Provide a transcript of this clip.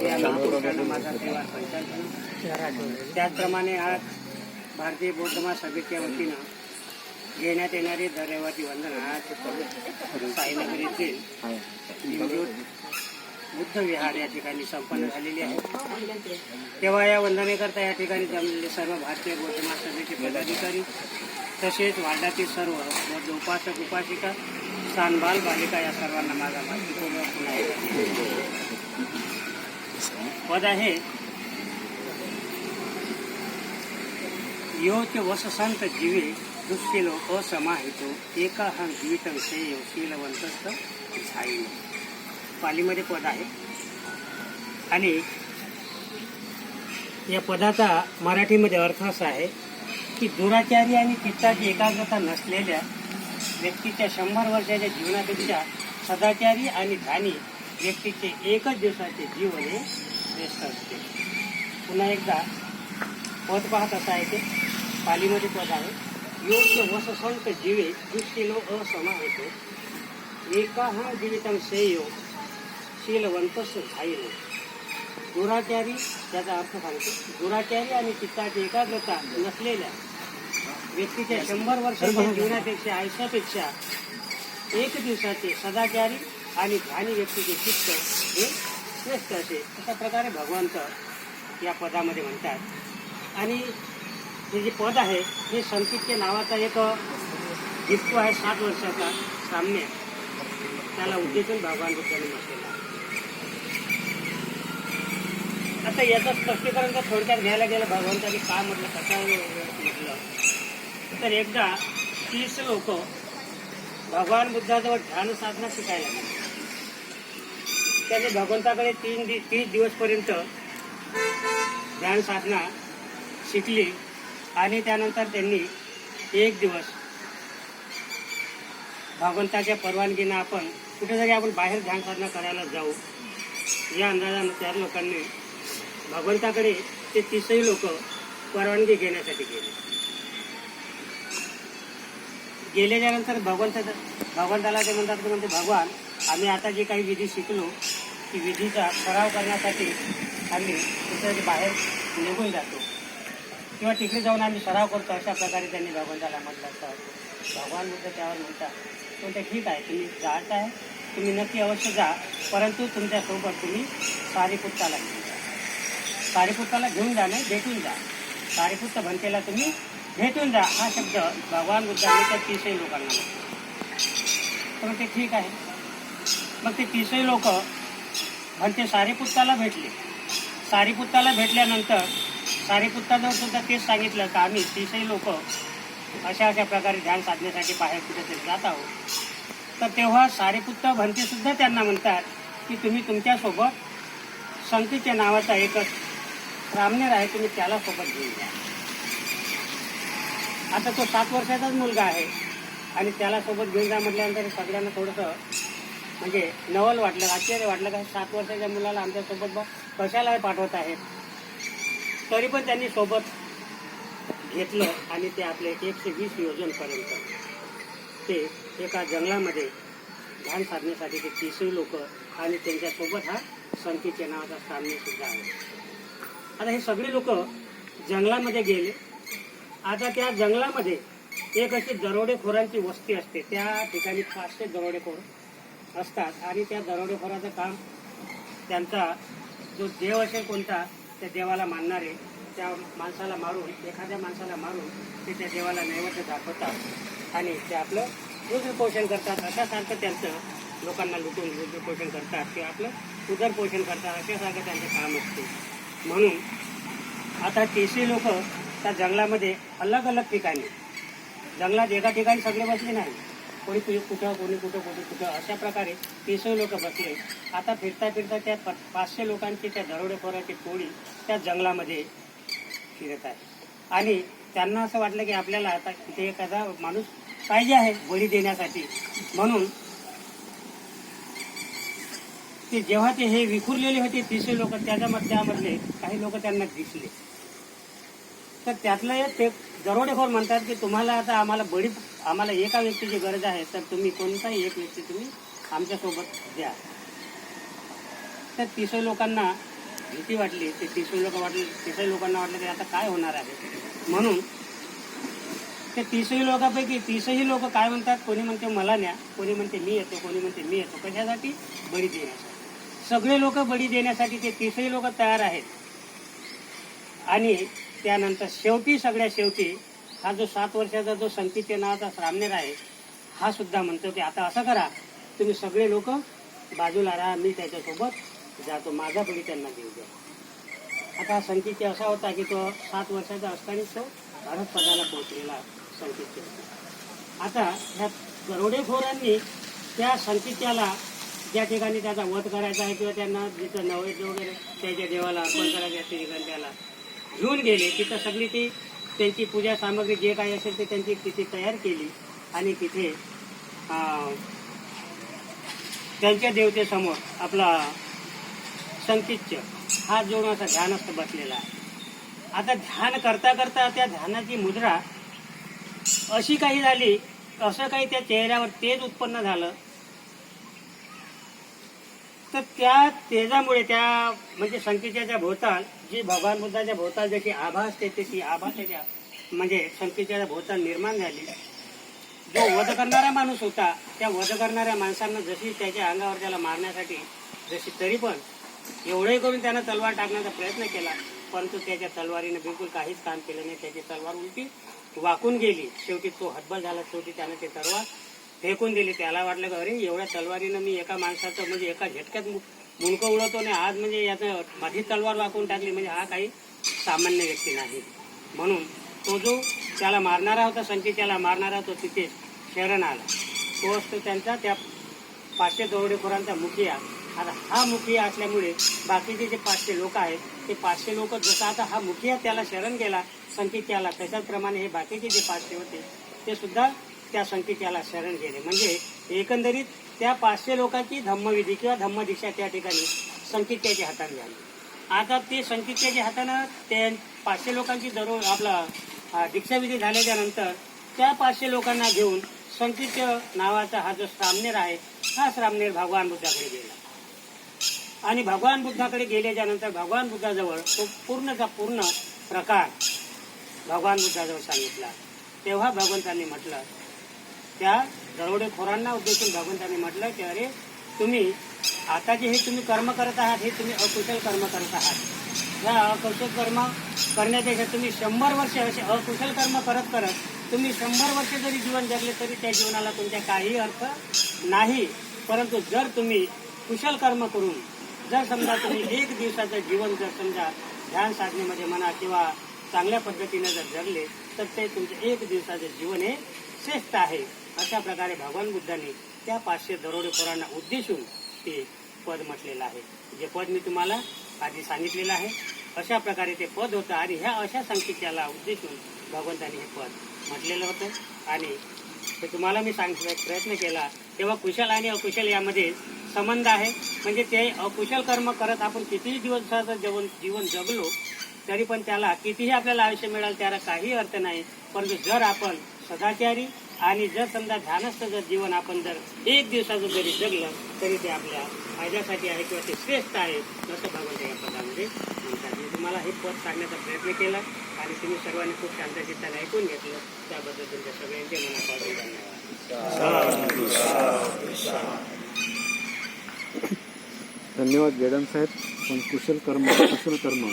या माझा त्याचप्रमाणे आज भारतीय बौद्ध महासभेच्या वतीनं घेण्यात येणारे दर वंदना आज साईनगर येथील बुद्ध विहार या ठिकाणी संपन्न झालेली आहे. तेव्हा या वंदनेकरता या ठिकाणी जमलेले सर्व भारतीय बौद्ध महासभेचे पदाधिकारी तसेच वार्डातील सर्व बौद्ध उपासक उपासिका स्थानबाल बालिका या सर्वांना माझा पद आहे. योच वससंत जीवे दुष्किलो असमाहितो एका हा जीवितं सेयो शीलवंतस्त झाईल पालीमध्ये पद आहे. आणि या पदाचा मराठीमध्ये अर्थ असा आहे की दुराचारी आणि चित्ताची एकाग्रता नसलेल्या व्यक्तीच्या शंभर वर्षाच्या जीवनापेक्षा सदाचारी आणि ध्यानी व्यक्तीचे एकच दिवसाचे जीवन हे व्यस्त असते. पुन्हा एकदा पद पाहत असा आहे ते. पालीमध्ये पद आहे. योग्य वससंत जीवे दुष्टिलो असमाहितो एका हा जीवितम सेयो शीलवंतस घाईलो दुराचारी त्याचा अर्थ सांगतो. दुराचारी आणि चित्ताची एकाग्रता नसलेल्या व्यक्तीच्या शंभर वर्षाच्या जीवनापेक्षा आयुष्यापेक्षा एक दिवसाचे सदाचारी आणि ध्यानी व्यक्तीचे चित्त हे श्रेष्ठ असे. अशा प्रकारे भगवंत या पदामध्ये म्हणतात. आणि हे जे पद आहे हे संकितच्या नावाचा एक गिफ्ट आहे सात वर्षाचा साम्य. त्याला उद्देशून भगवान बुद्धांनी म्हटलेला आता याचं स्पष्टीकरण जर थोडक्यात घ्यायला गेलं भगवंतानी काय म्हटलं कशावर म्हटलं? तर एकदा तीस लोक भगवान बुद्धाजवळ ध्यान साधना शिकायला लागले. त्याने भगवंताकडे तीन दि तीस दिवसपर्यंत ध्यान साधना शिकली आणि त्यानंतर त्यांनी एक दिवस भगवंताच्या परवानगीनं आपण कुठेतरी आपण बाहेर ध्यान साधना करायला जाऊ या अंदाजानं त्या लोकांनी भगवंताकडे ते तीसही लोक परवानगी घेण्यासाठी गेले. गेल्याच्यानंतर भगवंताचं भगवंताला ते म्हणतात की म्हणते भगवान आम्ही आता जी काही विधी शिकलो ती विधीचा सराव करण्यासाठी आम्ही कुठेतरी बाहेर निघून जातो. किंवा तिकडे जाऊन आम्ही सराव करतो अशा प्रकारे त्यांनी भगवंताला म्हटलं तर भगवान बुद्ध त्यावर म्हणतात कोणत्या ठीक आहे तुम्ही जात आहे तुम्ही नक्की अवश्य जा परंतु तुमच्यासोबत तुम्ही सारीपुत्ताला घेऊन जा. सारीपुत्ताला घेऊन जा नाही भेटून जा. सारीपुत्त भंतेला तुम्ही भेटून जा हा शब्द भगवान बुद्धांनी त्या तीसही लोकांना तर मग ते ठीक आहे. मग ते तीसही लोक म्हणते सारीपुत्ताला भेटले. सारीपुत्ताला भेटल्यानंतर सारीपुत्ताजवळ सुद्धा तेच सांगितलं का आम्ही तीसही लोक अशा अशा प्रकारे ध्यान साधण्यासाठी बाहेर कुठेतरी जात आहोत. तर तेव्हा सारीपुत्त भंते सुद्धा त्यांना म्हणतात की तुम्ही तुमच्यासोबत संतीच्या नावाचा एकच रामनेर आहे तुम्ही त्याला सोबत घेऊन द्या आता तो सात वर्षाचाच मुलगा आहे. आणि त्याला सोबत घेऊन जा म्हटल्यानंतर सगळ्यांना थोडंसं म्हणजे नवल वाटलं आश्चर्य वाटलं का सात वर्षाच्या मुलाला आमच्यासोबत बा कशाला पाठवत आहेत? तरी पण त्यांनी सोबत घेतलं आणि ते आपले एकशे वीस योजनपर्यंत ते एका जंगलामध्ये ध्यान साधण्यासाठी ते तिसरी लोक आणि त्यांच्यासोबत हा संतीच्या नावाचा सामने सुद्धा आहे. आता हे सगळे लोक जंगलामध्ये गेले. आता त्या जंगलामध्ये एक अशी दरोडेखोरांची वस्ती असते. त्या ठिकाणी पाचशे दरोडेखोर असतात आणि त्या दरोडेखोराचं काम त्यांचा जो देव असेल कोणता त्या देवाला मानणारे त्या माणसाला मारून एखाद्या माणसाला मारून ते त्या देवाला नैवेद्य दाखवतात आणि ते आपलं रुद्रपोषण करतात. अशासारखं त्यांचं लोकांना लुटून रुद्रपोषण करतात ते आपलं उदरपोषण करतात. अशासारखं त्यांचं काम असते. म्हणून आता केसी लोक त्या जंगलामध्ये अलग अलग ठिकाणी. जंगलात एका ठिकाणी सगळे बसले नाही. कोणी कुठे कुठं कोणी कुठं कोणी कुठं अशा प्रकारे तीसही लोक बसले. आता फिरता फिरता त्या पाचशे लोकांची त्या दरोडेखोराची टोळी त्या जंगलामध्ये फिरत आहे. आणि त्यांना असं वाटलं की आपल्याला आता तिथे एखादा माणूस पाहिजे आहे बळी देण्यासाठी. म्हणून ते जेव्हा ते हे विखुरलेले होते तिसरे लोक त्याच्या त्यामधले काही लोक त्यांना दिसले. तर त्यातलं ते दरोडेखोर म्हणतात की तुम्हाला आता आम्हाला बळी आम्हाला एका व्यक्तीची गरज आहे तर तुम्ही कोणताही एक व्यक्ती तुम्ही आमच्यासोबत द्या. तर तिसऱ्या लोकांना भीती वाटली ते तिसरे लोक वाटले तिसऱ्या लोकांना वाटलं की आता काय होणार आहे? म्हणून ते तीसही लोकांपैकी तीसही लोक काय म्हणतात? कोणी म्हणते मला न्या कोणी म्हणते मी येतो कोणी म्हणते मी येतो. कशासाठी? बळी देण्यासाठी. सगळे लोक बळी देण्यासाठी ते तीसही लोक तयार आहेत. आणि त्यानंतर शेवटी सगळ्या शेवटी हा जो सात वर्षाचा जो संकेत नावाचा सामनेर आहे हा सुद्धा म्हणतो की आता असं करा तुम्ही सगळे लोक बाजूला राहा मी त्याच्यासोबत जातो माझा बळी त्यांना देऊ द्या आता संकेत असा होता की तो सात वर्षाचा असतानाच तो भारतपदाला पोहोचलेला संकेत आता ह्या दरोडेखोरांनी त्या संकेत्याला ज्या ठिकाणी त्याचा वध करायचा आहे किंवा त्यांना जिथं नैवेद्य वगैरे त्याच्या देवाला अर्पण करायचं त्या ठिकाणी त्याला घेऊन गेले तिथं सगळी ती त्यांची पूजा सामग्री जे काही असेल ते त्यांची तिथे तयार केली. आणि तिथे त्यांच्या देवतेसमोर आपला संकितच्या हात जोडून असा ध्यानस्थ बसलेला आहे. आता ध्यान करता करता त्या ध्यानाची मुद्रा अशी काही झाली असं काही त्या चेहऱ्यावर तेज उत्पन्न झालं तर त्या तेजामुळे त्या म्हणजे संकेताच्या भोवताल जी भगवान बुद्धाच्या भोवताल जशी आभा असते ती आभा त्याच्या म्हणजे संकेच्या भोवताल निर्माण झाली. जो वध करणारा माणूस होता त्या वध करणाऱ्या माणसांना जशी त्याच्या अंगावर त्याला मारण्यासाठी जशी तरी पण एवढंही करून त्यानं तलवार टाकण्याचा प्रयत्न केला परंतु त्याच्या तलवारीने बिलकुल काहीच काम केलं नाही. त्याची तलवार उलटी वाकून गेली. शेवटी तो हतबल झाला. शेवटी त्यानं ते तलवार फेकून दिली. त्याला वाटलं की अरे एवढ्या तलवारीनं मी एका माणसाचं म्हणजे एका झटक्यात मु- मुंडकं उडवतो आणि आज म्हणजे याचं माझी तलवार वाकून टाकली. म्हणजे हा काही सामान्य व्यक्ती नाही. म्हणून तो जो त्याला मारणारा होता संकेत त्याला मारणारा तो तिथे शरण आला. तो असतो त्यांचा त्या पाचशे दरोडेखोरांचा मुखिया. आता हा मुखिया असल्यामुळे बाकीचे जे पाचशे लोक आहेत ते पाचशे लोक जसं आता हा मुखिया त्याला शरण गेला संकेत त्याला त्याच्याचप्रमाणे हे बाकीचे जे पाचशे होते ते सुद्धा त्या संकेत्याला शरण गेले म्हणजे एकंदरीत त्या पाचशे लोकांची धम्मविधी किंवा धम्मदीक्षा त्या ठिकाणी संकेत्याच्या हाताने झाली. आता ते संकेत्याच्या हातानं ते पाचशे लोकांची दररोज आपला दीक्षाविधी झाल्याच्यानंतर त्या पाचशे लोकांना घेऊन संकेत नावाचा हा जो श्रामनेर आहे हा श्रामनेर भगवान बुद्धाकडे गेला. आणि भगवान बुद्धाकडे गेल्याच्यानंतर भगवान बुद्धाजवळ तो पूर्णचा पूर्ण प्रकार भगवान बुद्धाजवळ सांगितला. तेव्हा भगवंतांनी म्हटलं त्या दरोडेखोरांना उद्देशून भगवंतांनी म्हटलं की अरे तुम्ही आता जे हे तुम्ही कर्म करत आहात हे तुम्ही अकुशल कर्म करत आहात. या अकुशल कर्म करण्यापेक्षा तुम्ही शंभर वर्ष असे अकुशल कर्म करत करत तुम्ही शंभर वर्ष जरी जीवन जगले तरी त्या जीवनाला तुमच्या काही अर्थ नाही. परंतु जर तुम्ही कुशल कर्म करून जर समजा तुम्ही एक दिवसाचं जीवन जर समजा ध्यान साधनेमध्ये म्हणा किंवा चांगल्या पद्धतीने जर जगले तर ते तुमचं एक दिवसाचं जीवन हे श्रेष्ठ आहे. अशा प्रकारे भगवान बुद्धांनी त्या पाचशे दरोडेखोरांना उद्देशून ते पद म्हटलेलं आहे. जे पद मी तुम्हाला आधी सांगितलेलं आहे अशा प्रकारे ते पद होतं आणि ह्या अशा संख्येच्याला उद्देशून भगवंतांनी हे पद म्हटलेलं होतं. आणि ते तुम्हाला मी सांगण्याचा प्रयत्न केला तेव्हा कुशल आणि अकुशल यामध्ये संबंध आहे. म्हणजे ते अकुशल कर्म करत आपण कितीही दिवसाचं जीवन जीवन जगलो तरी पण त्याला कितीही आपल्याला आयुष्य मिळालं त्याला काही अर्थ नाही. परंतु जर आपण सदाचारी आणि जर समजा ध्यानस्थ जर जीवन आपण जर एक दिवसाचं जरी जगलं तरी ते आपल्या फायद्यासाठी आहे किंवा ते श्रेष्ठ आहे असं भगवंत या पदामध्ये म्हणतात. मी तुम्हाला हे पद सांगण्याचा प्रयत्न केला आणि तुम्ही सर्वांनी खूप शांत चित्ताने ऐकून घेतलं. त्याबद्दल तुमच्या सगळ्यांचे मनापासून धन्यवाद. धन्यवाद वेदांत साहेब. पण कुशल कर्म कुशल कर्म.